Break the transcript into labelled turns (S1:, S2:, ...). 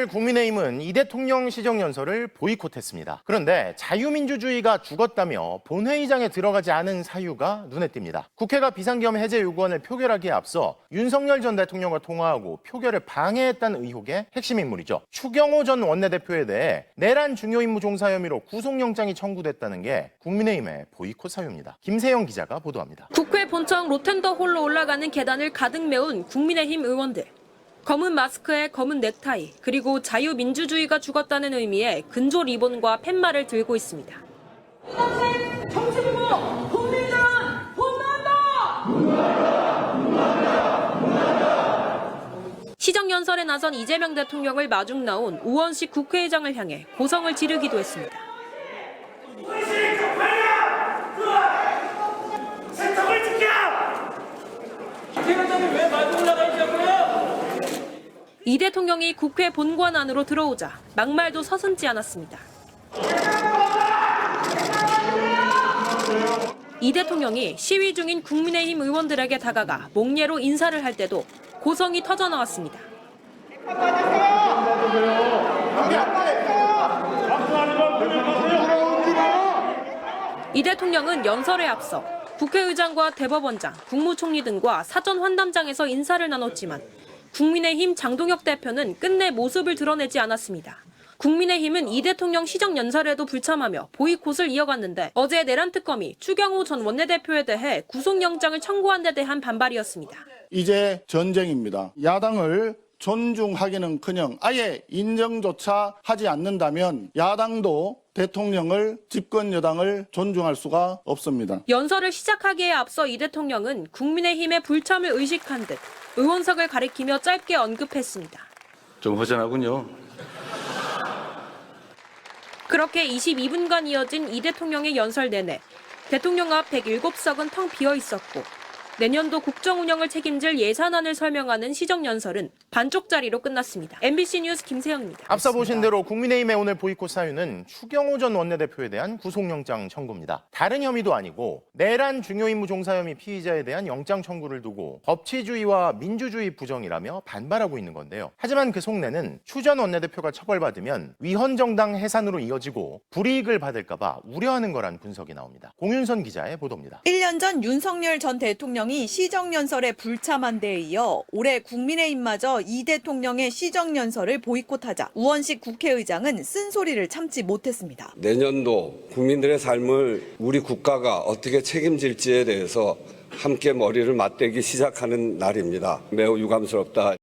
S1: 오늘 국민의힘은 이 대통령 시정연설을 보이콧했습니다. 그런데 자유민주주의가 죽었다며 본회의장에 들어가지 않은 사유가 눈에 띕니다. 국회가 비상겸 해제 요구안을 표결하기에 앞서 윤석열 전 대통령과 통화하고 표결을 방해했다는 의혹의 핵심 인물이죠. 추경호 전 원내대표에 대해 내란 중요 임무 종사 혐의로 구속영장이 청구됐다는 게 국민의힘의 보이콧 사유입니다. 김세영 기자가 보도합니다.
S2: 국회 본청 로텐더 홀로 올라가는 계단을 가득 메운 국민의힘 의원들. 검은 마스크에 검은 넥타이, 그리고 자유민주주의가 죽었다는 의미의 근조 리본과 팻말을 들고 있습니다. 시정연설에 나선 이재명 대통령을 마중 나온 우원식 국회의장을 향해 고성을 지르기도 했습니다.
S3: 국회의장이 왜 마중 나가 있냐고요?
S2: 이 대통령이 국회 본관 안으로 들어오자 막말도 서슴지 않았습니다. 이 대통령이 시위 중인 국민의힘 의원들에게 다가가 목례로 인사를 할 때도 고성이 터져 나왔습니다. 이 대통령은 연설에 앞서 국회의장과 대법원장, 국무총리 등과 사전 환담장에서 인사를 나눴지만 국민의힘 장동혁 대표는 끝내 모습을 드러내지 않았습니다. 국민의힘은 이 대통령 시정 연설에도 불참하며 보이콧을 이어갔는데 어제 내란 특검이 추경호 전 원내대표에 대해 구속영장을 청구한 데 대한 반발이었습니다.
S4: 이제 전쟁입니다. 야당을 존중하기는커녕 아예 인정조차 하지 않는다면 야당도 대통령을 집권 여당을 존중할 수가 없습니다.
S2: 연설을 시작하기에 앞서 이 대통령은 국민의힘의 불참을 의식한 듯 의원석을 가리키며 짧게 언급했습니다.
S5: 좀 허전하군요.
S2: 그렇게 22분간 이어진 이 대통령의 연설 내내 대통령 앞 107석은 텅 비어 있었고 내년도 국정 운영을 책임질 예산안을 설명하는 시정 연설은 반쪽짜리로 끝났습니다. MBC 뉴스 김세영입니다.
S1: 앞서 보신 대로 국민의힘의 오늘 보이콧 사유는 추경호 전 원내대표에 대한 구속영장 청구입니다. 다른 혐의도 아니고 내란 중요 임무 종사 혐의 피의자에 대한 영장 청구를 두고 법치주의와 민주주의 부정이라며 반발하고 있는 건데요. 하지만 그 속내는 추 전 원내대표가 처벌받으면 위헌정당 해산으로 이어지고 불이익을 받을까봐 우려하는 거란 분석이 나옵니다. 공윤선 기자의 보도입니다.
S6: 1년 전 윤석열 전 대통령이 시정연설에 불참한 데에 이어 올해 국민의힘마저 이 대통령의 시정연설을 보이콧하자 우원식 국회의장은 쓴소리를 참지 못했습니다.
S7: 내년도 국민들의 삶을 우리 국가가 어떻게 책임질지에 대해서 함께 머리를 맞대기 시작하는 날입니다. 매우 유감스럽다.